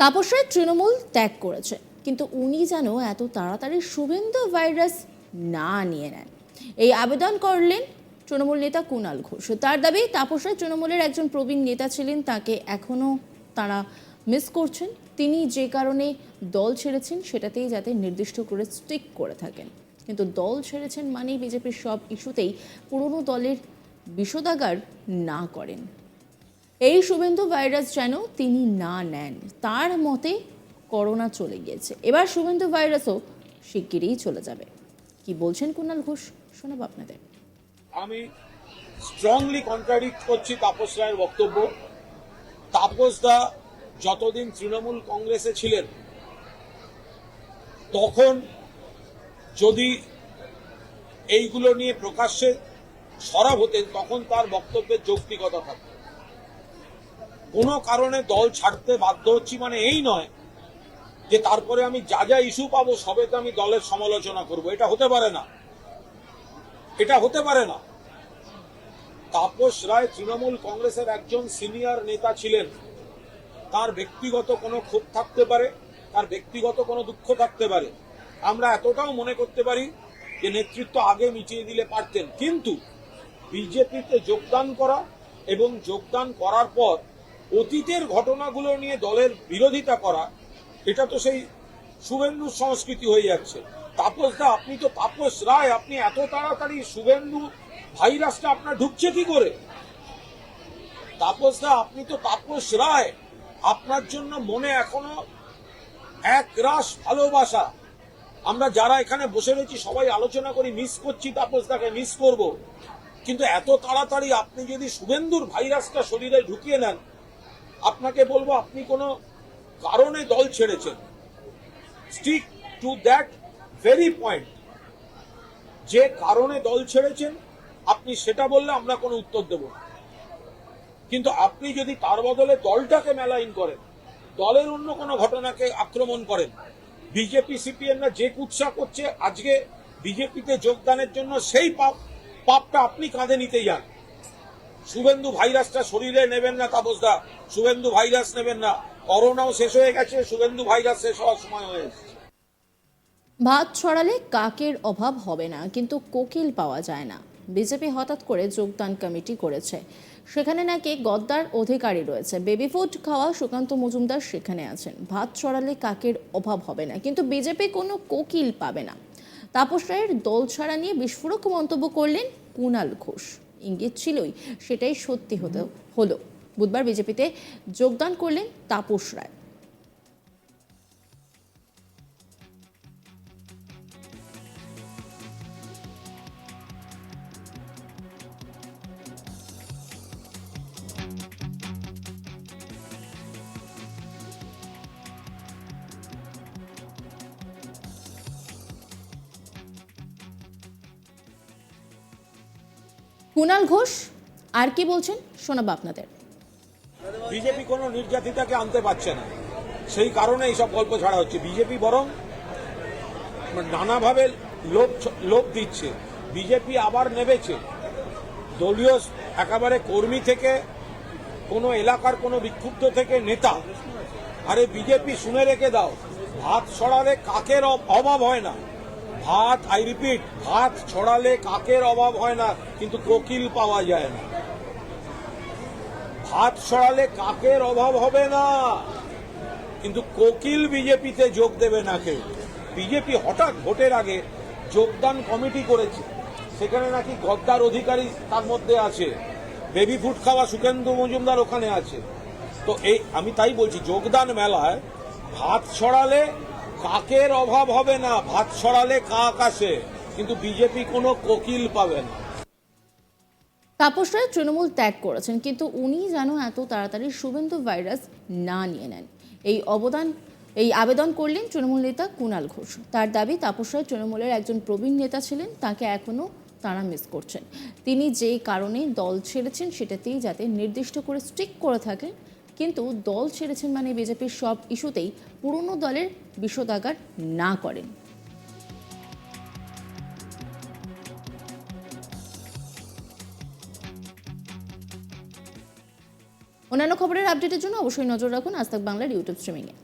তাপস রায় তৃণমূল ত্যাগ করেছে। কিন্তু উনি যেন এত তাড়াতাড়ি শুভেন্দু ভাইরাস না নিয়ে নেন। এই আবেদন করলেন তৃণমূল নেতা কুণাল ঘোষ। তার দাবি তাপস রায় তৃণমূলের একজন প্রবীণ নেতা ছিলেন, তাকে এখনও তারা মিস করছেন। তিনি যে কারণে দল ছেড়েছেন, সেটাতেই যাতে নির্দিষ্ট করে স্টিক করে থাকেন। কিন্তু দল ছেড়েছেন মানেই বিজেপির সব ইস্যুতেই পুরনো দলের বিষোদাগার না করেন। এই শুভেন্দু ভাইরাস যেন তিনি না নেন, তার মতে করোনা চলে গিয়েছে। এবার শুভেন্দু ভাইরাসও শিগগিরই চলে যাবে। কি বলছেন কুণাল ঘোষ? শোনাবো আপনাদের। আমি স্ট্রংলি কন্ট্রাডিক্ট করছি তাপস রায়ের বক্তব্য। তাপস দা যতদিন তৃণমূল কংগ্রেসে ছিলেন, তখন যদি এইগুলো নিয়ে প্রকাশ্যে সরব হতেন, তখন তার বক্তব্যের যৌক্তিকতা থাকত। কোনো কারণে দল ছাড়তে বাধ্য হচ্ছি মানে এই নয় যে তারপরে আমি যা যা ইস্যু পাবো সবে তো আমি দলের সমালোচনা করব। এটা হতে পারে না। এটা হতে পারে না। তাপস রায় তৃণমূল কংগ্রেসের একজন সিনিয়র নেতা ছিলেন। তার ব্যক্তিগত কোনো ক্ষোভ থাকতে পারে, তার ব্যক্তিগত কোনো দুঃখ থাকতে পারে। আমরা এতটাও মনে করতে পারি যে নেতৃত্ব আগে মিটিয়ে দিলে পারতেন। কিন্তু বিজেপিতে যোগদান করা এবং যোগদান করার পর অতীতের ঘটনাগুলো নিয়ে দলের বিরোধিতা করা, এটা তো সেই শুভেন্দুর সংস্কৃতি হয়ে যাচ্ছে। তাপস দা, আপনি তো তাপস রায়, আপনি এত তাড়াতাড়ি শুভেন্দু ভাইরাসটা আপনার ঢুকছে কি করে? তাপস দা, আপনি তো তাপস রায়, আপনার জন্য মনে এখনও এক রাস ভালোবাসা। আমরা যারা এখানে বসে রয়েছি, সবাই আলোচনা করি মিস করছি তাপস দাকে মিস করব। কিন্তু এত তাড়াতাড়ি আপনি যদি শুভেন্দুর ভাইরাসটা শরীরে ঢুকিয়ে নেন আপনাকে বলব, আপনি কোনো কারণে দল ছেড়েছেন। Stick to that very point যে কারণে দল ছেড়েছেন, আপনি সেটা বললে আমরা কোনো উত্তর দেব না। কিন্তু আপনি যদি তার বদলে দলটাকে মেলাইন করেন, দলের অন্য কোনো ঘটনাকে আক্রমণ করেন, বিজেপি সিপিএমরা যে কুৎসা করছে, আজকে বিজেপিতে যোগদানের জন্য সেই পাপ, পাপটা আপনি কাঁধে নিতে যান। শুভেন্দু ভাইরাসটা শরীরে নেবেন না, তাপসদা। শুভেন্দু ভাইরাস নেবেন না। করোনাও শেষ হয়ে গেছে, শুভেন্দু ভাইরাস শেষ হওয়ার সময় হয়ে এসেছে। ভাত ছড়ালে কাকের অভাব হবে না, কিন্তু কোকিল পাওয়া যায় না। বিজেপি হঠাৎ করে যোগদান কমিটি করেছে। সেখানে নাকি গদ্দার অধিকারী রয়েছে। বেবি ফুড খাওয়া সুকান্ত মজুমদার সেখানে আছেন। ভাত ছড়ালে কাকের অভাব হবে না, কিন্তু বিজেপি কোনো কোকিল পাবে না। তাপস রায়ের দল ছাড়া নিয়ে বিস্ফোরক মন্তব্য করলেন কুণাল ঘোষ। ইঙ্গিত ছিলই সেটাই সত্যি হতে হলো। বুধবার বিজেপিতে যোগদান করলেন তাপস রায়। কুণাল ঘোষ, আর কি বলছেন? শোনাবো আপনাদের। বিজেপি কোনো নির্যাতিতাকে আনতে পারছে না। সেই কারণে এইসব গল্প ছাড়া হচ্ছে। বিজেপি বরং নানাভাবে লোভ লোভ দিচ্ছে। বিজেপি আবার নেবেছে দলীয় একেবারে কর্মী থেকে, কোনো এলাকার কোনো বিক্ষুব্ধ থেকে নেতা। আরে বিজেপি শুনে রেখে দাও। ভাত ছড়ালে কাকের অভাব হয় না। ভাত আই রিপিট ভাত ছড়ালে কাকের অভাব হয় না, কিন্তু কোকিল পাওয়া যায় না। ভাত ছড়ালে কাকের অভাব হবে না, কিন্তু কোকিল বিজেপিতে যোগ দেবে না কেউ। বিজেপি হঠাৎ ভোটের আগে যোগদান কমিটি করেছে, সেখানে নাকি গদ্দার অধিকারী তার মধ্যে আছে। বেবি ফুড খাওয়া সুকেন্দ্র মজুমদার ওখানে আছে। তো এই, আমি তাই বলছি, যোগদান মেলায় ভাত ছড়ালে কাকের অভাব হবে না, ভাত ছড়ালে কাক আসে, কিন্তু বিজেপি কোনো কোকিল পাবে না। তাপস রায় তৃণমূল ত্যাগ করেছেন, কিন্তু উনি যেন এত তাড়াতাড়ি শুভেন্দু ভাইরাস না নিয়ে নেন। এই অবদান, এই আবেদন করলেন তৃণমূল নেতা কুণাল ঘোষ। তার দাবি, তাপস রায় তৃণমূলের একজন প্রবীণ নেতা ছিলেন, তাকে এখনও তারা মিস করছেন। তিনি যে কারণে দল ছেড়েছেন, সেটাতেই যাতে নির্দিষ্ট করে স্টিক করে থাকেন কিন্তু দল ছেড়েছেন মানে বিজেপির সব ইস্যুতেই পুরনো দলের বিষোদাগার না করেন। অন্যান্য খবরের আপডেটের জন্য অবশ্যই নজর রাখুন আজ বাংলার ইউটিউব স্ট্রিমিংয়ে